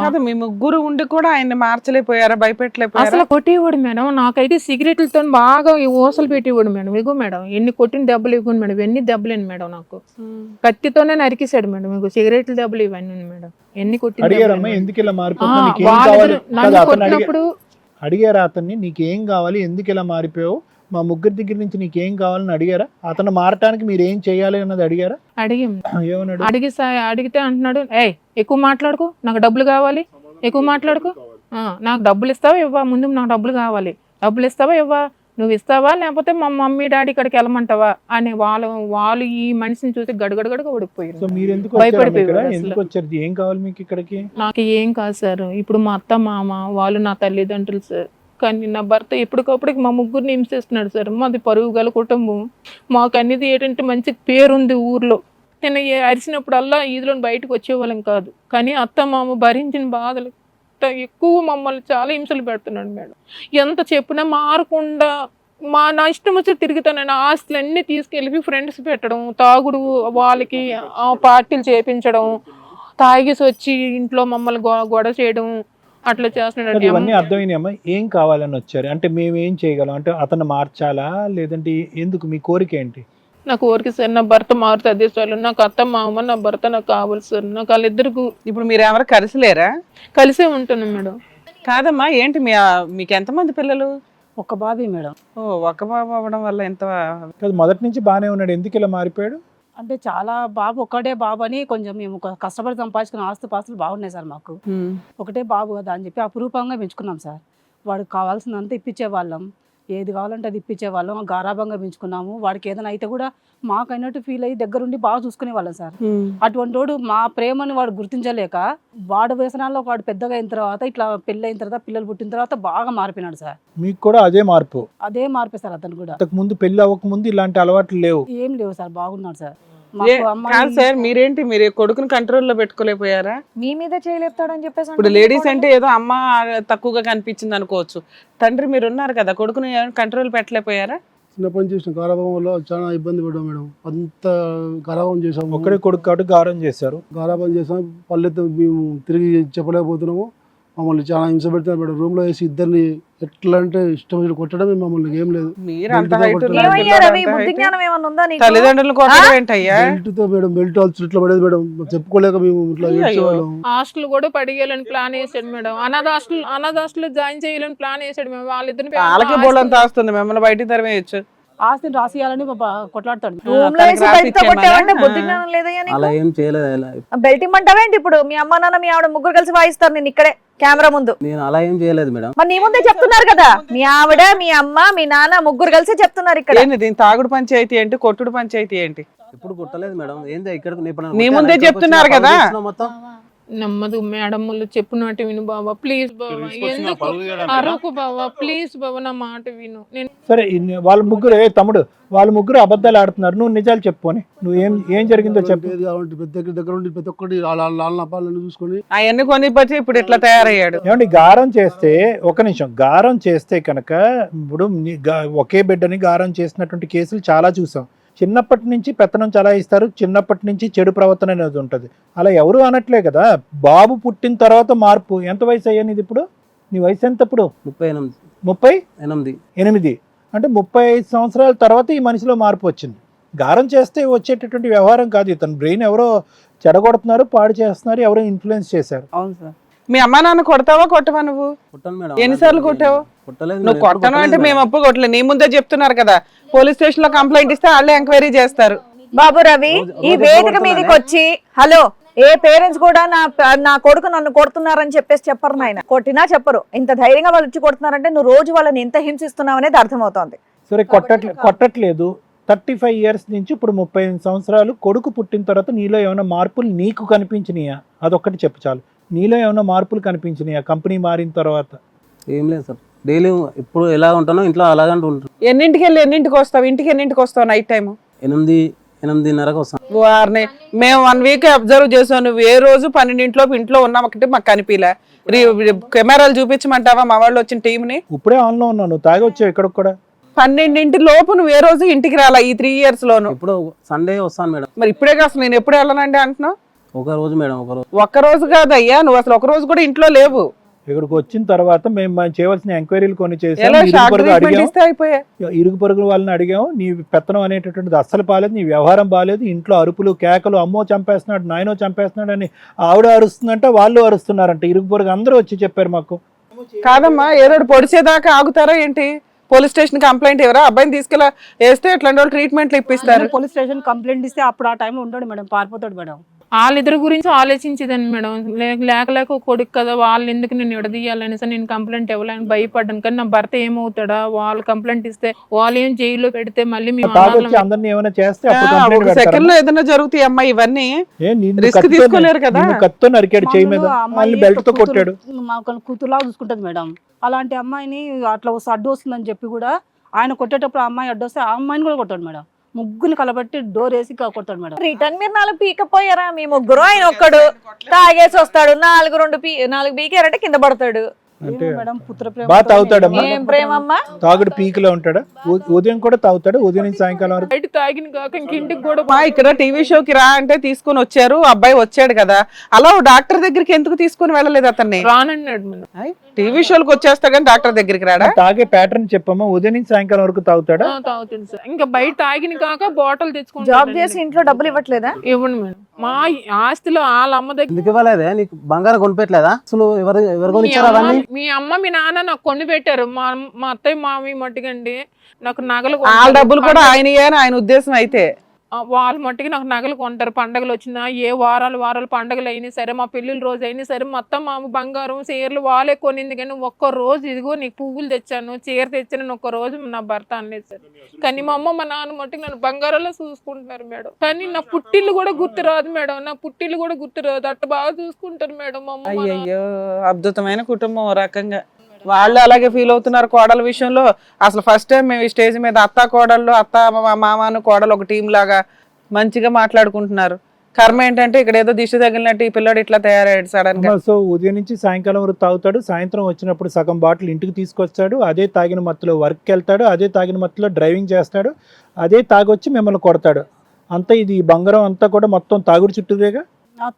కాదు మీ ముగ్గురు ఉండి కూడా ఆయన్ని మార్చలేకపోయారా? భయపెట్టలేకపోయారా? అసలు కొట్టేవాడు మేడం. నాకైతే సిగరెట్లతో బాగా ఈ ఊసలు పెట్టేవాడు మేడం. ఇగో మేడం ఎన్ని కొట్టిన దెబ్బలు ఇవ్వండి మేడం. ఎన్ని దెబ్బలేను మేడం నాకు. కత్తితోనే నరికేశాడు మేడం. ఇగో సిగరెట్ల దెబ్బలు ఇవన్నీ మేడం. ఎన్ని కొట్టినప్పుడు అడిగారా అతన్ని? నీకేం కావాలి? ఎందుకు ఇలా మారిపోయావు? మా ముగ్గురి దగ్గర నుంచి నీకేం కావాలని అడిగారా? అతను మారటానికి మీరు ఏం చేయాలి అన్నది అడిగారా? అడిగాం. ఏమన్నాడు? అడిగి అడిగితే అంటున్నాడు ఏయ్ ఎక్కువ మాట్లాడుకో నాకు డబ్బులు కావాలి. ఎక్కువ మాట్లాడుకో. ఆ, నాకు డబ్బులు ఇస్తావా ఇవ్వా? ముందు నాకు డబ్బులు కావాలి. డబ్బులు ఇస్తావా ఇవ్వా? నువ్వు ఇస్తావా? లేకపోతే మా మమ్మీ డాడీ ఇక్కడికి వెళ్ళమంటావా? అని వాళ్ళు వాళ్ళు ఈ మనిషిని చూసి గడగడగడగా ఓడిపోయారు. ఇక్కడికి? నాకు ఏం కాదు సార్. ఇప్పుడు మా అత్త మామ వాళ్ళు నా తల్లిదండ్రులు సార్. కానీ నా భర్త ఎప్పటికప్పటికి మా ముగ్గురిని హింసిస్తున్నాడు సార్. మాది పరువు గల కుటుంబం. మాకు అనేది ఏంటంటే మంచి పేరుంది ఊర్లో. నేను అరిచినప్పుడల్లా ఈదులో బయటకు వచ్చేవాళ్ళం కాదు. కానీ అత్త మామ భరించిన బాధలు. ఎక్కువ మమ్మల్ని చాలా హింసలు పెడుతున్నాడు మేడం. ఎంత చెప్పినా మారకుండా మా నా ఇష్టం వచ్చి తిరుగుతానని ఆస్తులు అన్నీ తీసుకెళ్ళి ఫ్రెండ్స్ పెట్టడం తాగుడు వాళ్ళకి ఆ పార్టీలు చేపించడం తాగేసి వచ్చి ఇంట్లో మమ్మల్ని గొడవ చేయడం అట్లా చేస్తున్నాడు ఇవన్నీ అర్థమైనాయమ్మా ఏం కావాలని వచ్చారు? అంటే మేము ఏం చేయగలం? అంటే అతను మార్చాలా? లేదంటే ఎందుకు? మీ కోరిక ఏంటి? నాకు ఊరికి సార్ నా భర్త మారుతుంది అదే చాలు నాకు అత్త మామ నా భర్త నాకు కావాలి సార్. నాకు వాళ్ళిద్దరికి ఇప్పుడు మీరు ఎవరు కలిసిలేరా? కలిసే ఉంటాను మేడం. కాదమ్మా ఏంటి మీ మీకు ఎంతమంది పిల్లలు? ఒక బాబీ మేడం. ఓ ఒక బాబు అవ్వడం వల్ల ఎంత కాదు మొదటి నుంచి బాగానే ఉన్నాడు. ఎందుకు ఇలా మారిపోయాడు? అంటే చాలా బాబు ఒక్కటే బాబు అని కొంచెం మేము ఒక కష్టపడి సంపాదించుకున్న ఆస్తి పాస్తులు బాగున్నాయి సార్ మాకు. ఒకటే బాబు కదా అని చెప్పి అపురూపంగా పెంచుకున్నాం సార్. వాడికి కావాల్సినంత ఇప్పించే వాళ్ళం. ఏది కావాలంటే అది ఇప్పించే వాళ్ళం గారాభంగా పెంచుకున్నాము. వాడికి ఏదైనా అయితే కూడా మాకైనట్టు ఫీల్ అయ్యి దగ్గరుండి బాగా చూసుకునే వాళ్ళం సార్. అటువంటి వాడు మా ప్రేమని వాడు గుర్తించలేక వాడు వ్యసనాల్లో వాడు పెద్దగా అయిన తర్వాత ఇట్లా పెళ్ళి అయిన తర్వాత పిల్లలు పుట్టిన తర్వాత బాగా మారిపోయినాడు సార్. మీకు కూడా అదే మార్పు? అదే మార్పే సార్ అతను కూడా. ముందు పెళ్ళి అవ్వక ముందు ఇలాంటి అలవాట్లు లేవు. ఏం లేవు సార్ బాగున్నాడు సార్. కాదు సార్ మీరేంటి? మీరు కొడుకుని కంట్రోల్లో పెట్టుకోలేకపోయారా? మీ మీద చేయలేపుతాడని చెప్పేసి ఇప్పుడు లేడీస్. అంటే ఏదో అమ్మ తక్కువగా కనిపించింది అనుకోవచ్చు. తండ్రి మీరు ఉన్నారు కదా కొడుకుని కంట్రోల్ పెట్టలేకపోయారా? చిన్నప్పటి నుంచి చేసిన గారాభం వల్ల చాలా ఇబ్బంది పడ్డాం మేడం. అంత గారాభం చేసాము ఒక్కడే కొడుకు కాబట్టి గారం చేశారు. గారాభం చేసాం పల్లెతో మేము తిరిగి చెప్పలేకపోతున్నాము. మమ్మల్ని చాలా హింస పెడుతున్నారు మేడం రూమ్లో వేసి ఇద్దరిని ఎట్లా అంటే ఇష్టం వచ్చినట్టు కొట్టడమే మమ్మల్ని ఏం లేదు. మీరు అంత బెల్ట్తో హైట్ కొట్టడం. ఉన్నారు, ఏమయ్యా పిల్లలు రవి? అంత బుద్ధి height. జ్ఞానం ఏమన్నా ఉందా నీకు? తల్లిదండ్రులు కొట్టడం ఏంటయ్యా? బెల్ట్తో మేడం బెల్ట్ వాళ్ళు ఇట్లా పడేది మేడం. చెప్పుకోలేక మేము ఇట్లా. ఏడ్చేవాళ్ళం. హాస్టల్ కూడా పడిగేయాలని ప్లాన్ వేసాడు మేడం. అనాథ హాస్టల్ అనాథ హాస్టల్ జాయిన్ చేయాలని ప్లాన్ వేసాడు మేము వాళ్ళిద్దరిని వాళ్ళకి బోళ్ళంత వస్తుంది మిమ్మల్ని బయటికి తరిమేయచ్చు. ఆస్తిని రాసియాలని కొట్లాడతాడు. అలా ఏం చేయలేదు బెల్ట్ ఇమ్మంటావేంటి ఇప్పుడు? మీ అమ్మ నాన్న మీ ఆవిడ ముగ్గురు కలిసి వాయిస్తారు నేను ఇక్కడే కెమెరా ముందు. నేను అలా ఏం చేయలేదు మేడం. మరి నీ ముందే చెప్తున్నారు కదా. మీ ఆవిడ మీ అమ్మ మీ నాన్న ముగ్గురు కలిసి చెప్తున్నారు ఇక్కడ. ఏంటి దీని తాగుడు పంచాయతీ ఏంటి? కొట్టుడు పంచాయతీ ఏంటి? ఎప్పుడు కుట్టలేదు మేడం. ఏంది ఇక్కడ నీ ముందే చెప్తున్నారు కదా. మొత్తం? నెమ్మది మేడములు చెప్పినట్టు విను బాబా ప్లీజ్ బాబా ఎందుకు అరకు బాబా ప్లీజ్ బాబా నా మాట విను. నేను సరే ఇన్ని- వాళ్ళ ముగ్గురు ఏ తమ్ముడు వాళ్ళ ముగ్గురు అబద్ధాలు ఆడుతున్నారు. నువ్వు నిజాలు చెప్పుకొని నువ్వు ఏం ఏం జరిగిందో చెప్పు. ఏది కావాలంటే పెద్ద దగ్గర దగ్గర ఉండి ప్రతి ఒక్కటి వాళ్ళ వాళ్ళ చూసుకొని అవన్నీ కొనిపచ్చి ఇప్పుడు ఇట్లా తయారయ్యాడు? ఏమండి గారం చేస్తే ఒక నిమిషం గారం చేస్తే కనుక ఇప్పుడు ఒకే బిడ్డని గారం చేసినటువంటి కేసులు చాలా చూసాం. చిన్నప్పటి నుంచి పెత్తనం చాలా ఇస్తారు చిన్నప్పటి నుంచి చెడు ప్రవర్తన అనేది ఉంటుంది. అలా ఎవరు అనట్లే కదా బాబు పుట్టిన తర్వాత మార్పు. ఎంత వయసు అయ్యాను ఇది ఇప్పుడు? నీ వయసు ఎంత ఇప్పుడు? ముప్పై ఎనిమిది. ముప్పై? ఎనిమిది. ఎనిమిది. అంటే ముప్పై ఐదు సంవత్సరాల తర్వాత ఈ మనిషిలో మార్పు వచ్చింది. గారం చేస్తే వచ్చేటటువంటి వ్యవహారం కాదు. ఇతను బ్రెయిన్ ఎవరో చెడగొడుతున్నారు పాడు చేస్తున్నారు ఎవరో ఇన్ఫ్లుయెన్స్ చేశారు. అవును సార్. మీ అమ్మా నాన్న కొడతావా కొట్టవా నువ్వు? ఎన్నిసార్లు కొట్టావు? నువ్వు కొట్టను అంటే మేము. అప్పు కొట్టలేదు నీ ముందే చెప్తున్నారు కదా. పోలీస్ స్టేషన్లో కంప్లైంట్ ఇస్తే వాళ్ళే ఎంక్వైరీ చేస్తారు. బాబు రవి ఈ వేదిక. మీదకి వచ్చి హలో ఏ పేరెంట్స్ కూడా నా నా కొడుకు నన్ను కొడుతున్నారని చెప్పేసి చెప్పరు నాయన. కొట్టినా చెప్పరు. ఇంత ధైర్యంగా వాళ్ళు వచ్చి కొడుతున్నారంటే నువ్వు రోజు వాళ్ళని ఎంత హింసిస్తున్నావు అనేది అర్థమవుతోంది. సరే కొట్టట్లే కొట్టట్లేదు. థర్టీ ఫైవ్ ఇయర్స్ నుంచి ఇప్పుడు ముప్పై సంవత్సరాలు కొడుకు పుట్టిన తర్వాత నీలో ఏమైనా మార్పులు నీకు కనిపించినాయా? అదొక్కటి చెప్పు చాలు. నీలో ఏమైనా మార్పులు కనిపించినాయా? కంపెనీ మారిన తర్వాత? ఏం లేదు సార్. డైలీ ఇప్పుడు ఎలా ఉంటానో ఇంట్లో అలాగే ఉంటాను ఎన్నింటికి వెళ్ళి ఎన్నింటికి వస్తావు? ఇంటికి ఎన్నింటికి వస్తావు నైట్ టైం ఎనిమిది ఎనిమిదిన్నరకు వస్తాను వారిని మేము వన్ వీక్ అబ్జర్వ్ చేసాం. నువ్వు ఏ రోజు పన్నెండింటిలోపు ఇంట్లో ఉన్నాం ఒకటి మాకు కనిపించలే కెమెరాలు చూపించమంటావా? మా వాళ్ళు వచ్చిన టీంని ఇప్పుడే ఆన్లో ఉన్నావు. నువ్వు తాగి వచ్చావు ఇక్కడికి కూడా? పన్నెండింటి లోపు నువ్వు ఏ రోజు ఇంటికి రాలా ఈ త్రీ ఇయర్స్ లోను? ఇప్పుడు సండే వస్తాను మేడం. మరి ఇప్పుడే కాదు నేను ఎప్పుడు వెళ్ళనండి అంటున్నావు? ఒక రోజు మేడం ఒక రోజు ఒక్క రోజు కాదయ్యా నువ్వు అసలు ఒక రోజు కూడా ఇంట్లో లేవు. ఇక్కడికి వచ్చిన తర్వాత మేము మనం చేయవలసిన ఎంక్వైరీలు కొన్ని చేసాం ఎలా ఇరుగు షాక్ పొరుగు ట్రీట్మెంట్ అడిగాం. ఇస్తే అయిపోయా? ఇరుగు పొరుగు వాళ్ళని అడిగాం నీ పెత్తనం అనేటటువంటిది అస్సలు బాలేదు నీ వ్యవహారం బాలేదు ఇంట్లో అరుపులు కేకలు అమ్మో చంపేస్తున్నాడు నాయనో చంపేస్తున్నాడు అని ఆవిడ అరుస్తుందంట వాళ్ళు అరుస్తున్నారంట. ఇరుగు పొరుగు అందరూ వచ్చి చెప్పారు మాకు. కాదమ్మా ఏదో ఒకటి పొడిచేదాకా ఆగుతారా ఏంటి? పోలీస్ స్టేషన్ కంప్లైంట్ ఎవరా? అబ్బాయిని తీసుకెళ్ళ వేస్తే ఇట్లాంటి వాళ్ళు ట్రీట్మెంట్లు ఇప్పిస్తారు. పోలీస్ స్టేషన్ కంప్లైంట్ ఇస్తే అప్పుడు ఆ టైంలో ఉండడు మేడం పారిపోతాడు మేడం. వాళ్ళిద్దరి గురించి ఆలోచించేదాన్ని మేడం. లేక లేక కొడుకు కదా వాళ్ళు ఎందుకు నేను విడదీయాలని సార్ నేను కంప్లైంట్ ఇవ్వాలని భయపడ్డాను. కానీ నా భర్త ఏమవుతాడా? వాళ్ళు కంప్లైంట్ ఇస్తే వాళ్ళు ఏం జైల్లో పెడితే మళ్ళీ? సెకండ్లో ఏదైనా జరుగుతాయి అమ్మా ఇవన్నీ. ఏ, నిన్ను risk కత్తితో- తీసుకోలేరు కదా. నరికాడు చేయి మీద. బెల్ట్తో కొట్టాడు. మా కూతురులాగా చూసుకుంటది మేడం. అలాంటి అమ్మాయిని అట్లా వస్తే అడ్డు వస్తుందని చెప్పి కూడా ఆయన కొట్టేటప్పుడు ఆ అమ్మాయి అడ్డు వస్తే ఆ అమ్మాయిని కూడా కొట్టాడు మేడం. ముగ్గురిని కలబట్టి డోర్ వేసి క- కొట్టాడు మేడం. రిటర్న్ మీరు నాలుగు పీకపోయారా? మీ ముగ్గురు ఆయన ఒక్కడు. తాగేసి వస్తాడు. నాలుగు రెండు పీ నాలుగు పీకారంటే కింద పడతాడు. అంటే బాగా తాగుతాడమ్మా. ప్రేమమ్మా? తాగుడు పీకులో ఉంటాడా? ఉ- ఉదయం కూడా తాగుతాడు ఉదయం నుంచి సాయంకాలం వరకు. బయట తాగిన కాక ఇంక ఇంటికి కూడా మా ఇక్కడ టీవీ షోకి రా అంటే తీసుకొని వచ్చారు. అబ్బాయి వచ్చాడు కదా. అలా డాక్టర్ దగ్గరికి ఎందుకు తీసుకొని వెళ్ళలేదు అతన్ని? రానన్నాడు టీవీ షోలకు వచ్చేస్తా కానీ డాక్టర్ దగ్గరికి రాడా? తాగే ప్యాటర్న్ చెప్పమ్మా ఉదయం నుంచి సాయంకాలం వరకు తాగుతాడా? ఆ, తాగుతుంది సార్. ఇంకా బయట తాగిన కాక బాటిల్ తెచ్చుకుంటాడు జాబ్ చేసి ఇంట్లో డబ్బులు ఇవ్వట్లేదా? ఇవ్వండి మేడం. మా ఆస్తిలో వాళ్ళ అమ్మ దగ్గర ఎందుకు ఇవ్వలేదే? నీకు బంగారం కొనిపెట్టలేదా? అసలు ఎవరు ఎవరు మీ కొనిచ్చారు అమ్మ అవన్నీ? మీ అమ్మ మీ నాన్న నాకు కొని పెట్టారు మా మా అత్తయ్య మామి మట్టుకండి నాకు నగలు వాళ్ళ. డబ్బులు కూడా ఆయనయే అని ఆయన ఉద్దేశం అయితే. వాళ్ళ మట్టుకి నాకు నగలు కొంటారు పండగలు వచ్చినా ఏ వారాలు వారాలు పండగలు అయినా సరే మా పెళ్ళిళ్ళ రోజు అయినా సరే మొత్తం మా బంగారం చీరలు వాళ్ళే కొనింది. కానీ ఒక్క రోజు ఇదిగో నీకు పువ్వులు తెచ్చాను చీర తెచ్చాను ఒక్క రోజు నా భర్త అనలేదు సార్. కానీ మా అమ్మ మా నాన్న మట్టుకు నన్ను బంగారంలో చూసుకుంటున్నారు మేడం. కానీ నా పుట్టిల్లు కూడా గుర్తురాదు మేడం. నా పుట్టిల్లు కూడా గుర్తురాదు అట్ట బాగా చూసుకుంటారు మేడం మా అమ్మ అద్భుతమైన కుటుంబం రకంగా. వాళ్ళు అలాగే ఫీల్ అవుతున్నారు కోడల విషయంలో. అసలు ఫస్ట్ టైం మేము ఈ స్టేజ్ మీద అత్త కోడళ్ళు అత్త మామను కోడలు ఒక టీం లాగా మంచిగా మాట్లాడుకుంటున్నారు. కర్మ ఏంటంటే ఇక్కడ ఏదో దిష్టి తగిలినట్టు ఈ పిల్లడు ఇట్లా తయారయ్యాడు సడన్గా. సో ఉదయం నుంచి సాయంకాలం వరకు తాగుతాడు సాయంత్రం వచ్చినప్పుడు సగం బాటిల్ ఇంటికి తీసుకొస్తాడు అదే తాగిన మత్తులో వర్క్కి వెళ్తాడు అదే తాగిన మత్తులో డ్రైవింగ్ చేస్తాడు అదే తాగొచ్చి మిమ్మల్ని కొడతాడు. అంతా ఇది బంగారం అంతా కూడా మొత్తం తాగుడు చుట్టూరేగా?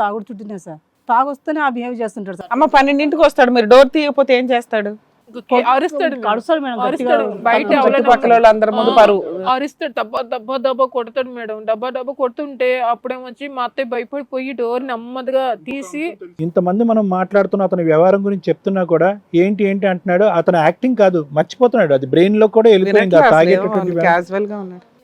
తాగుడు చుట్టినే సార్. తాగొస్తేనే ఆ బిహేవ్ చేస్తుంటాడు సార్. అమ్మ పన్నెండింటికి వస్తాడు మీరు డోర్ తీయకపోతే ఏం చేస్తాడు? అరుస్తాడు మేడం. అరుస్తాడు మేడం గట్టిగా. అరుస్తాడు. బయట ఎవరైనా చుట్టుపక్కల ముందు పరువు. అరుస్తాడు కొడతాడు మేడం. డబ్బా డబ్బా కొడుతుంటే అప్పుడేమొచ్చి మా అత్తయ్య భయపడిపోయి డోర్ నెమ్మదిగా తీసి ఇంతమంది మనం మాట్లాడుతున్న అతని వ్యవహారం గురించి చెప్తున్నా కూడా ఏంటి ఏంటి అంటున్నాడు. అతను యాక్టింగ్ కాదు మర్చిపోతున్నాడు. అది బ్రెయిన్లో కూడా వెళ్ళిపోయింది ఆ తాగేటటువంటి వ్యవహారం. క్యాజువల్గా ఉన్నాడు.